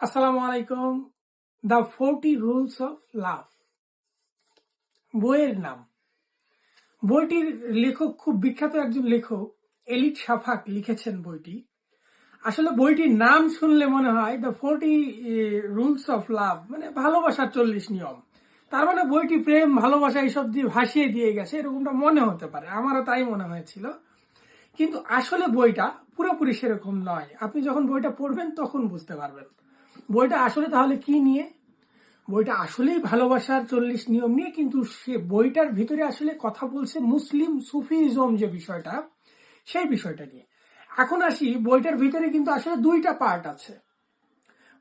আসসালামু আলাইকুম। The forty rules of love বইয়ের নাম। বইটির লেখক খুব বিখ্যাত একজন লেখক, এলিট সাফাক লিখেছেন বইটি। আসলে বইটির নাম শুনলে মনে হয় the forty rules of love মানে ভালোবাসার চল্লিশ নিয়ম। তার মানে বইটি প্রেম, ভালোবাসা এইসব দিয়ে ভাসিয়ে দিয়ে গেছে, এরকমটা মনে হতে পারে। আমারও তাই মনে হয়েছিল। কিন্তু আসলে বইটা পুরোপুরি সেরকম নয়। আপনি যখন বইটা পড়বেন, তখন বুঝতে পারবেন। বইটা আসলে তাহলে কি নিয়ে? বইটা আসলেই ভালোবাসার চল্লিশ নিয়ম নিয়ে, কিন্তু সে বইটার ভিতরে আসলে কথা বলছে মুসলিম সুফিজম যে বিষয়টা, সেই বিষয়টা নিয়ে। এখন আসি, বইটার ভিতরে কিন্তু আসলে দুইটা পার্ট আছে।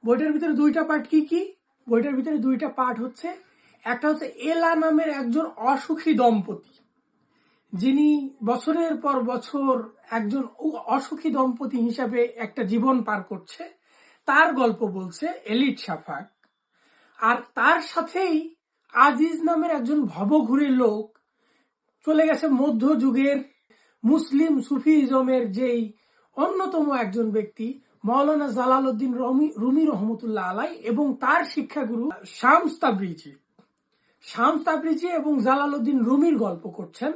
বইটার ভিতরে দুইটা পার্ট কি কি? বইটার ভিতরে দুইটা পার্ট হচ্ছে, একটা হচ্ছে এলা নামের একজন অসুখী দম্পতি, যিনি বছরের পর বছর একজন অসুখী দম্পতি হিসাবে একটা জীবন পার করছে। তার গল্প বলছে এলিট সাফাক। আর তার সাথেই আজিজ নামের একজন ভবঘুরে লোক চলে গেছে মধ্যযুগের মুসলিম সুফিজমের যেই অন্যতম একজন ব্যক্তি, মৌলানা জালাল উদ্দিন রুমি রহমতুল্লাহ আলাই এবং তার শিক্ষাগুরু শামস তাবরিজি। শামস তাবরিজি এবং জালাল উদ্দিন রুমির গল্প করছেন।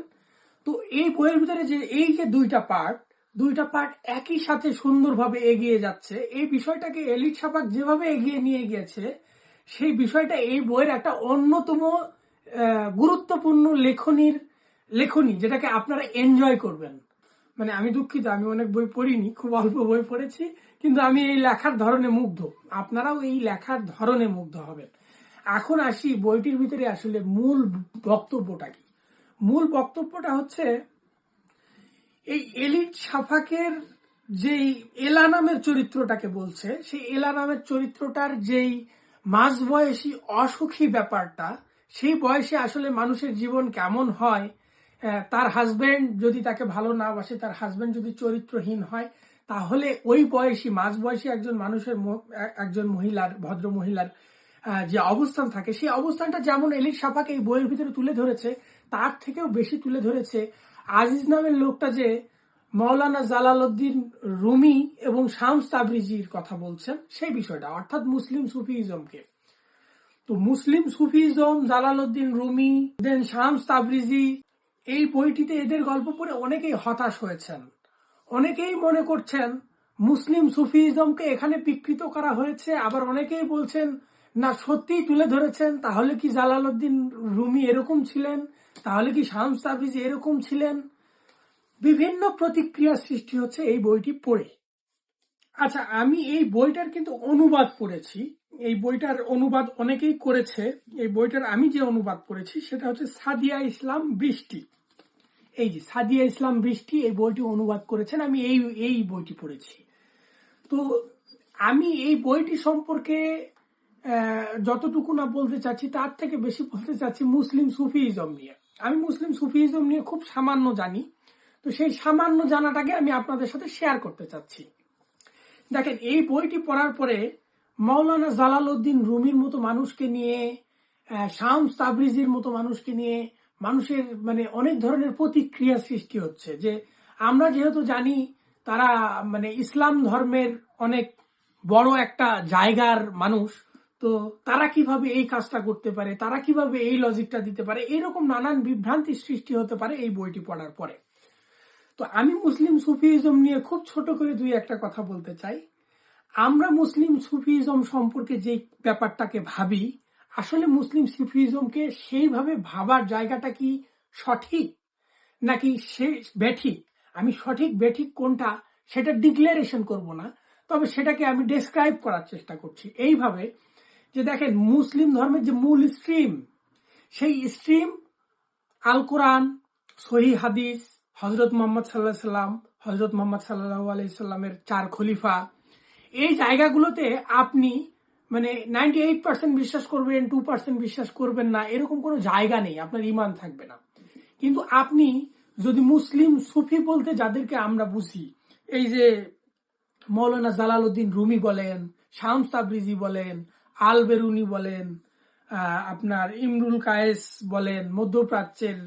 তো এই বইয়ের ভিতরে যে এই যে দুইটা পার্ট দুইটা পার্ট একই সাথে সুন্দরভাবে এগিয়ে যাচ্ছে। এই বিষয়টাকে এলিট সাপাক যেভাবে এগিয়ে নিয়ে গিয়েছে, সেই বিষয়টা এই বইয়ের একটা অন্যতম গুরুত্বপূর্ণ লেখনির, লেখনী যেটাকে আপনারা এনজয় করবেন। মানে আমি দুঃখিত, আমি অনেক বই পড়িনি, খুব অল্প বই পড়েছি, কিন্তু আমি এই লেখার ধরনে মুগ্ধ। আপনারাও এই লেখার ধরনে মুগ্ধ হবেন। এখন আসি বইটির ভিতরে আসলে মূল বক্তব্যটা কি? মূল বক্তব্যটা হচ্ছে এই এলিট সাফাকের যেই এলা নামের চরিত্রটাকে বলছে, সেই এলা নামের চরিত্রটার যেই মাঝ বয়সী অসুখী ব্যাপারটা, সেই বয়সে আসলে মানুষের জীবন কেমন হয় তার হাজবেন্ড যদি তাকে ভালো না বাসে, তার হাজবেন্ড যদি চরিত্রহীন হয়, তাহলে ওই বয়সী মাঝ বয়সী একজন মানুষের একজন মহিলার, ভদ্র মহিলার যে অবস্থান থাকে, সেই অবস্থানটা যেমন এলিট সাফাকে এই বইয়ের ভিতরে তুলে ধরেছে, তার থেকেও বেশি তুলে ধরেছে আজিজ নামের লোকটা যে মৌলানা জালালউদ্দিন রুমি এবং শামস তাবরিজির কথা বলছেন, সেই বিষয়টা, অর্থাৎ মুসলিম সুফিজমকে। তো মুসলিম Sufism, Jalaluddin Rumi, then Shams Tabrizi, এই বইটিতে এদের গল্প পড়ে অনেকেই হতাশ হয়েছেন। অনেকেই মনে করছেন মুসলিম সুফিজমকে এখানে বিকৃত করা হয়েছে, আবার অনেকেই বলছেন, না, সত্যিই তুলে ধরেছেন, তাহলে কি জালালউদ্দিন রুমি এরকম ছিলেন? তাহলে কি শামস তাবিজ এরকম ছিলেন? বিভিন্ন প্রতিক্রিয়া সৃষ্টি হচ্ছে এই বইটি পড়ে। আচ্ছা আমি এই বইটার কিন্তু অনুবাদ পড়েছি। এই বইটার অনুবাদ অনেকেই করেছে। এই বইটার আমি যে অনুবাদ পড়েছি, সেটা হচ্ছে সাদিয়া ইসলাম বৃষ্টি। এই যে সাদিয়া ইসলাম বৃষ্টি, এই বইটি অনুবাদ করেছেন। আমি এই এই বইটি পড়েছি। তো আমি এই বইটি সম্পর্কে যতটুকু না বলতে চাচ্ছি, তার থেকে বেশি বলতে চাচ্ছি মুসলিম সুফিজম নিয়ে। আমি মুসলিম সুফিজম নিয়ে খুব সামান্য জানি। তো সেই সামান্য জানাটাকে আমি আপনাদের সাথে শেয়ার করতে চাচ্ছি। দেখেন, এই বইটি পড়ার পরে মৌলানা জালাল উদ্দিন রুমির মতো মানুষকে নিয়ে শামস তাবরিজির মতো মানুষকে নিয়ে মানুষের মানে অনেক ধরনের প্রতিক্রিয়া সৃষ্টি হচ্ছে যে আমরা যেহেতু জানি তারা মানে ইসলাম ধর্মের অনেক বড় একটা জায়গার মানুষ তো তারা কীভাবে এই কাজটা করতে পারে? তারা কীভাবে এই লজিকটা দিতে পারে? এরকম নানান বিভ্রান্তি সৃষ্টি হতে পারে এই বইটি পড়ার পরে। তো আমি মুসলিম সুফিজম নিয়ে খুব ছোট করে দুই একটা কথা বলতে চাই। আমরা মুসলিম সুফিজম সম্পর্কে যে ব্যাপারটাকে ভাবি, আসলে মুসলিম সুফিজমকে সেইভাবে ভাবার জায়গাটা কি সঠিক নাকি সে বেঠিক? আমি সঠিক বেঠিক কোনটা সেটা ডিক্লারেশন করব না, তবে সেটাকে আমি ডেসক্রাইব করার চেষ্টা করছি। এইভাবে যে দেখেন, মুসলিম ধর্মের যে মূল স্ট্রিম সেই স্ট্রিম আল কোরআন, সহি হাদিস হজরত মোহাম্মদ সাল্লাহ সাল্লাম হজরত মোহাম্মদ সাল্লাহ আলাইসাল্লামের চার খলিফা, এই জায়গাগুলোতে আপনি মানে নাইনটি এইট পার্সেন্ট বিশ্বাস করবেন টু পার্সেন্ট বিশ্বাস করবেন না, এরকম কোনো জায়গা নেই, আপনার ইমান থাকবে না। কিন্তু আপনি যদি মুসলিম সুফি বলতে যাদেরকে আমরা বুঝি, এই যে মৌলানা জালাল উদ্দিন রুমি বলেন, শামস তাবরিজি বলেন আল বেরুনি বলেন আপনার ইমরুল কায়েস বলেন, মধ্যপ্রাচ্যের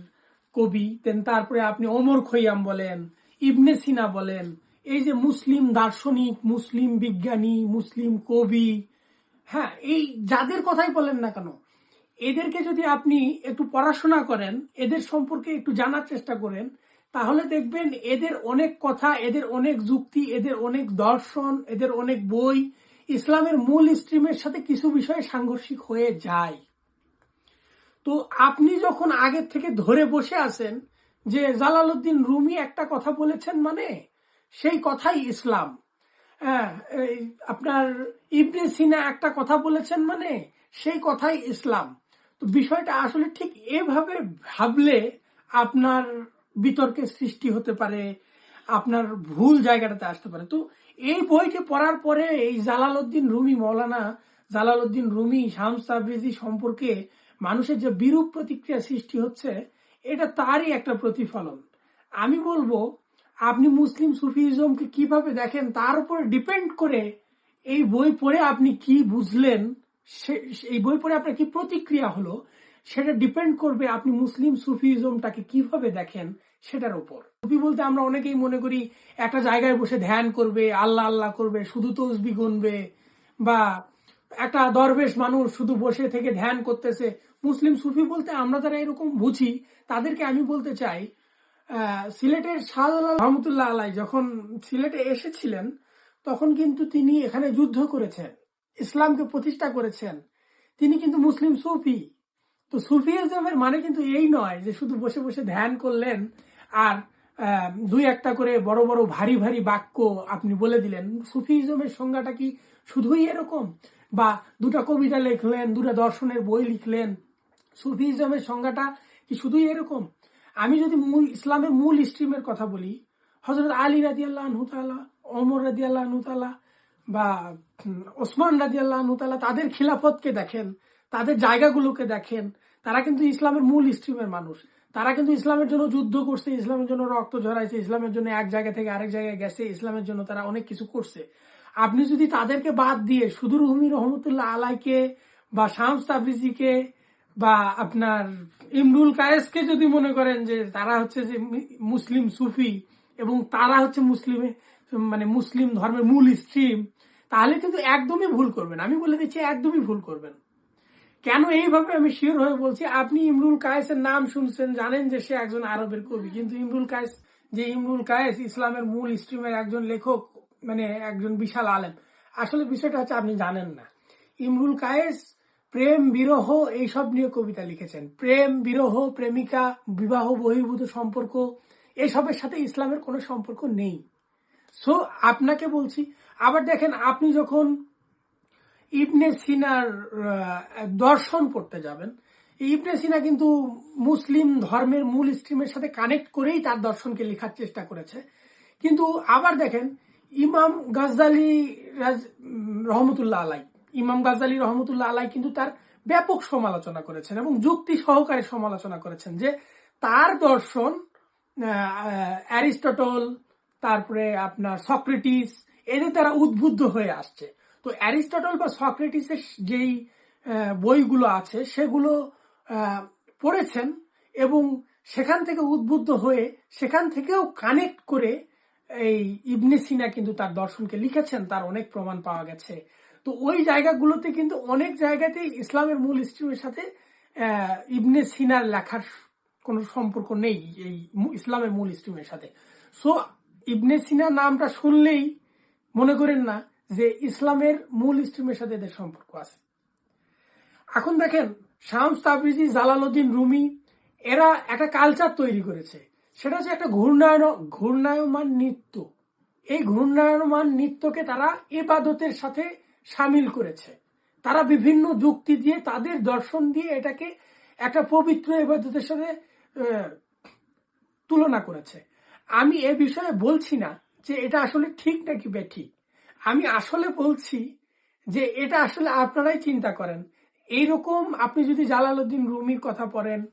কবি, দেন তারপরে আপনি ওমর খৈয়াম বলেন, ইবনে সিনা বলেন, এই যে মুসলিম দার্শনিক, মুসলিম বিজ্ঞানী, মুসলিম কবি হ্যাঁ এই যাদের কথাই বলেন না কেন, এদেরকে যদি আপনি একটু পড়াশোনা করেন, এদের সম্পর্কে একটু জানার চেষ্টা করেন, তাহলে দেখবেন এদের অনেক কথা, এদের অনেক যুক্তি, এদের অনেক দর্শন, এদের অনেক বই ইসলামের মূল স্ট্রিমের সাথে কিছু বিষয়ে সাংঘর্ষিক হয়ে যায়। তো আপনি যখন আগের থেকে ধরে বসে আছেন যে জালালউদ্দিন রুমি একটা কথা বলেছেন মানে? সেই কথাই ইসলাম। হ্যাঁ, আপনার ইবনে সিনা একটা কথা বলেছেন মানে? সেই কথাই ইসলাম। তো বিষয়টা আসলে ঠিক এভাবে ভাবলে আপনার বিতর্কের সৃষ্টি হতে পারে আপনার ভুল জায়গাটাতে আসতে পারে। তো এই বইটি পড়ার পরে এই জালালউদ্দিন রুমি মৌলানা জালালউদ্দিন রুমি, শামস তাবরিজি সম্পর্কে মানুষের যে বিরূপ প্রতিক্রিয়া সৃষ্টি হচ্ছে, এটা তারই একটা প্রতিফলন। আমি বলব, আপনি মুসলিম সুফিজমকে কীভাবে দেখেন, তার উপর ডিপেন্ড করে এই বই পড়ে আপনি কি বুঝলেন এই বই পড়ে আপনার কি প্রতিক্রিয়া হলো, সেটা ডিপেন্ড করবে আপনি মুসলিম সুফিজমটাকে কীভাবে দেখেন সেটার উপর। সুফি বলতে আমরা অনেকেই মনে করি, একটা জায়গায় বসে ধ্যান করবে, আল্লাহ আল্লাহ করবে, শুধু তসবি গুনবে, বা একটা দরবেশ মানুষ শুধু বসে থেকে ধ্যান করতেছে। মুসলিম সুফি বলতে আমরা যারা এরকম বুঝি, তাদেরকে আমি বলতে চাই সিলেটের শাহজালাল রহমতুল্লাহ আলাই যখন সিলেটে এসেছিলেন, তখন কিন্তু তিনি এখানে যুদ্ধ করেছেন, ইসলামকে প্রতিষ্ঠা করেছেন। তিনি কিন্তু মুসলিম সুফি। তো সুফিজমের মানে কিন্তু এই নয় যে শুধু বসে বসে ধ্যান করলেন আর দুই একটা করে বড় বড় ভারী ভারী বাক্য আপনি বলে দিলেন। সুফিজমের সংজ্ঞাটা কি শুধুই এরকম? বা দুটা কবিতা লিখলেন, দুটা দর্শনের বই লিখলেন, সুফিজমের সংজ্ঞাটা কি শুধুই এরকম? আমি যদি মূল, ইসলামের মূল স্ট্রিমের কথা বলি হজরত আলী রাজি আল্লাহ নুতালা ওমর রাজি আল্লাহ নুতালা বা ওসমান রাজি আল্লাহ নুতালা তাদের খিলাফতকে দেখেন, তাদের জায়গাগুলোকে দেখেন, তারা কিন্তু ইসলামের মূল স্ট্রিমের মানুষ। তারা কিন্তু ইসলামের জন্য যুদ্ধ করছে, ইসলামের জন্য রক্ত ঝরাইছে, ইসলামের জন্য এক জায়গা থেকে আরেক জায়গায় গেছে, ইসলামের জন্য তারা অনেক কিছু করছে। আপনি যদি তাদেরকে বাদ দিয়ে রুমি রহমতুল্লাহ আলাইকে বা শামস তাবরিজিকে বা আপনার ইমরুল কায়েসকে যদি মনে করেন যে তারা হচ্ছে যে মুসলিম সুফি এবং তারা হচ্ছে মুসলিমে মানে মুসলিম ধর্মের মূল স্ট্রিম, তাহলে কিন্তু একদমই ভুল করবেন। আমি বলে দিচ্ছি একদমই ভুল করবেন। কেন এইভাবে আমি শিওর হয়ে বলছি? আপনি ইমরুল কায়েসের নাম শুনছেন, জানেন যে সে একজন আরবের কবি। কিন্তু ইমরুল কায়েস, যে ইমরুল কায়েস ইসলামের মূল স্ট্রিমের একজন লেখক মানে একজন বিশাল আলেম। আসলে বিষয়টা হচ্ছে আপনি জানেন না। ইমরুল কায়েস প্রেম, বিরহ এইসব নিয়ে কবিতা লিখেছেন। প্রেম, বিরহ, প্রেমিকা, বিবাহ, বহির্ভূত সম্পর্ক, এসবের সাথে ইসলামের কোনো সম্পর্ক নেই। সো আপনাকে বলছি, আবার দেখেন, আপনি যখন ইবনে সিনার দর্শন পড়তে যাবেন। ইবনে সিনা কিন্তু মুসলিম ধর্মের মূল স্ট্রিমের সাথে কানেক্ট করেই তার দর্শনকে লেখার চেষ্টা করেছে। কিন্তু আবার দেখেন, ইমাম গাজ্জালি রহমতুল্লাহ আলাই, ইমাম গাজ্জালি রহমতুল্লাহ আলাই কিন্তু তার ব্যাপক সমালোচনা করেছেন এবং যুক্তি সহকারে সমালোচনা করেছেন যে তার দর্শন অ্যারিস্টটল, তারপরে আপনার সক্রেটিস, এদের তারা উদ্বুদ্ধ হয়ে আসছে। তো অ্যারিস্টটল বা সক্রেটিসের যেই বইগুলো আছে, সেগুলো পড়েছেন এবং সেখান থেকে উদ্বুদ্ধ হয়ে সেখান থেকেও কানেক্ট করে এই ইবনে সিনা কিন্তু তার দর্শনকে লিখেছেন, তার অনেক প্রমাণ পাওয়া গেছে। তো ওই জায়গাগুলোতে কিন্তু অনেক জায়গাতেই ইসলামের মূল স্ট্রিমের সাথে ইবনে সিনার লেখার কোনো সম্পর্ক নেই এই ইসলামের মূল স্ট্রিমের সাথে। সো ইবনে সিনা নামটা শুনলেই মনে করেন না যে ইসলামের মূল স্ট্রিমের সাথে এদের সম্পর্ক আছে। এখন দেখেন, শামস, তাবরিজি, জালালউদ্দিন, রুমি, এরা একটা কালচার তৈরি করেছে। সেটা হচ্ছে একটা ঘূর্ণায়ন, ঘূর্ণায়মান নৃত্য। এই ঘূর্ণায়মান নৃত্যকে তারা এবাদতের সাথে সামিল করেছে। তারা বিভিন্ন যুক্তি দিয়ে, তাদের দর্শন দিয়ে এটাকে একটা পবিত্র এবাদতের সাথে তুলনা করেছে। আমি এ বিষয়ে বলছি না যে এটা আসলে ঠিক নাকি বেঠিক আমি আসলে বলছি যে এটা আসলে আপনারাই চিন্তা করেন। এইরকম আপনি যদি জালালউদ্দিন রুমির কথা পড়েন,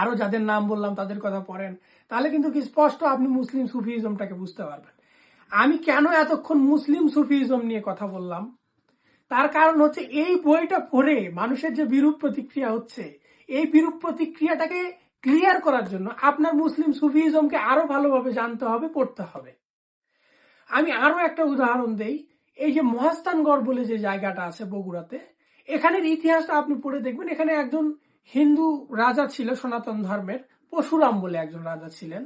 আরও যাদের নাম বললাম তাদের কথা পড়েন, তাহলে কিন্তু কি স্পষ্ট আপনি মুসলিম সুফিজমটাকে বুঝতে পারবেন। আমি কেন এতক্ষণ মুসলিম সুফিজম নিয়ে কথা বললাম? তার কারণ হচ্ছে এই বইটা পড়ে মানুষের যে বিরূপ প্রতিক্রিয়া হচ্ছে, এই বিরূপ প্রতিক্রিয়াটাকে ক্লিয়ার করার জন্য আপনার মুসলিম সুফিজমকে আরও ভালোভাবে জানতে হবে, পড়তে হবে। আমি আরও একটা উদাহরণ দেই। এই যে মহাস্থানগড় বলে যে জায়গাটা আছে বগুড়াতে, এখানের ইতিহাসটা আপনি পড়ে দেখবেন, এখানে একজন হিন্দু রাজা ছিল, সনাতন ধর্মের, পশুরাম বলে একজন রাজা ছিলেন।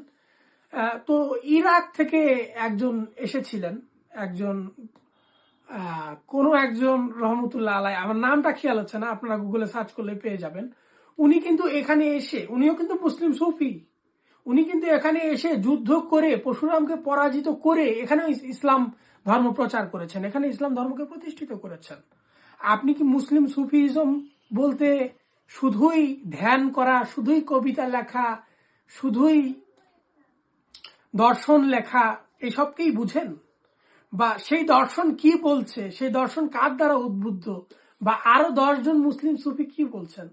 তো ইরাক থেকে একজন এসেছিলেন, একজন কোনো একজন রহমতুল্লাহ আলাই, আমার নামটা খেয়াল হচ্ছে না, আপনারা গুগলে সার্চ করলে পেয়ে যাবেন। উনি কিন্তু এখানে এসে, উনিও কিন্তু মুসলিম সুফি উনি কিন্তু এখানে এসে যুদ্ধ করে পরশুরামকে পরাজিত করে এখানে ইসলাম ধর্ম প্রচার করেছেন। এখানে ইসলাম ধর্মকে প্রতিষ্ঠিত করেছেন। আপনি কি মুসলিম সুফিজম বলতে শুধুই ধ্যান করা, শুধুই কবিতা লেখা, শুধুই দর্শন লেখা এসবকেই বুঝেন? বা সেই দর্শন কি বলছে? সেই দর্শন কার দ্বারা উদ্বুদ্ধ? বা আরও দশজন মুসলিম সুফি কি বলছেন?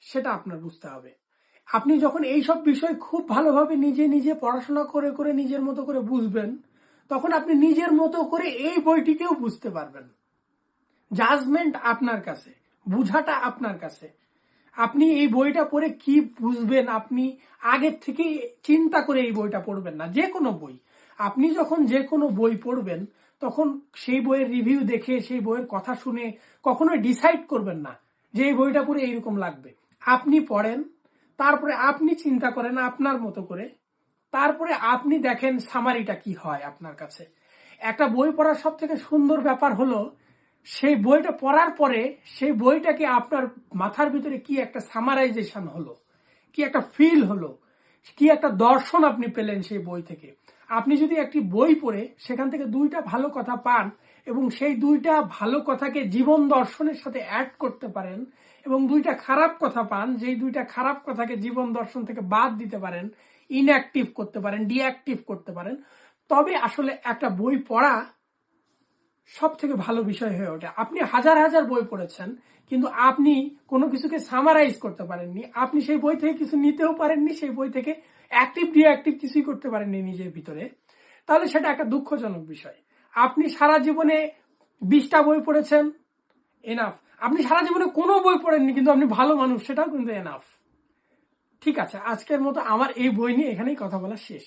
সেটা আপনার বুঝতে হবে। আপনি যখন এই সব বিষয় খুব ভালোভাবে নিজে নিজে পড়াশোনা করে করে নিজের মতো করে বুঝবেন, তখন আপনি নিজের মতো করে এই বইটিকেও বুঝতে পারবেন। জাজমেন্ট আপনার কাছে, বুঝাটা আপনার কাছে। আপনি এই বইটা পড়ে কি বুঝবেন, আপনি আগের থেকে চিন্তা করে এই বইটা পড়বেন না, যে কোনো বই। আপনি যখন যে কোনো বই পড়বেন, তখন সেই বইয়ের রিভিউ দেখে, সেই বইয়ের কথা শুনে কখনো ডিসাইড করবেন না যে এই বইটা পড়ে এইরকম লাগবে। আপনি পড়েন তারপরে আপনি চিন্তা করেন আপনার মতো করে। তারপরে আপনি দেখেন সামারিটা কি হয় আপনার কাছে। একটা বই পড়ার সব থেকে সুন্দর ব্যাপার হলো, সেই বইটা পড়ার পরে সেই বইটাকে আপনার মাথার ভিতরে কি একটা সামারাইজেশন হলো, কি একটা ফিল হলো, কি একটা দর্শন আপনি পেলেন সেই বই থেকে। আপনি যদি একটি বই পড়ে, সেখান থেকে দুইটা ভালো কথা পান এবং সেই দুইটা ভালো কথাকে জীবন দর্শনের সাথে অ্যাড করতে পারেন এবং দুইটা খারাপ কথা পান, যেই দুইটা খারাপ কথাকে জীবন দর্শন থেকে বাদ দিতে পারেন ইনঅ্যাক্টিভ করতে পারেন ডিঅ্যাক্টিভ করতে পারেন, তবে আসলে একটা বই পড়া সব থেকে ভালো বিষয় হয়ে ওঠে। আপনি হাজার হাজার বই পড়েছেন, কিন্তু আপনি কোনো কিছুকে সামারাইজ করতে পারেননি, আপনি সেই বই থেকে কিছু নিতেও পারেননি, সেই বই থেকে অ্যাক্টিভ ডিঅ্যাক্টিভ কিছুই করতে পারেননি নিজের ভিতরে, তাহলে সেটা একটা দুঃখজনক বিষয়। আপনি সারা জীবনে বিশটা বই পড়েছেন এনাফ আপনি সারা জীবনে কোনো বই পড়েননি, কিন্তু আপনি ভালো মানুষ, সেটাও কিন্তু এনাফ ঠিক আছে, আজকের মতো আমার এই বই নিয়ে এখানেই কথা বলা শেষ।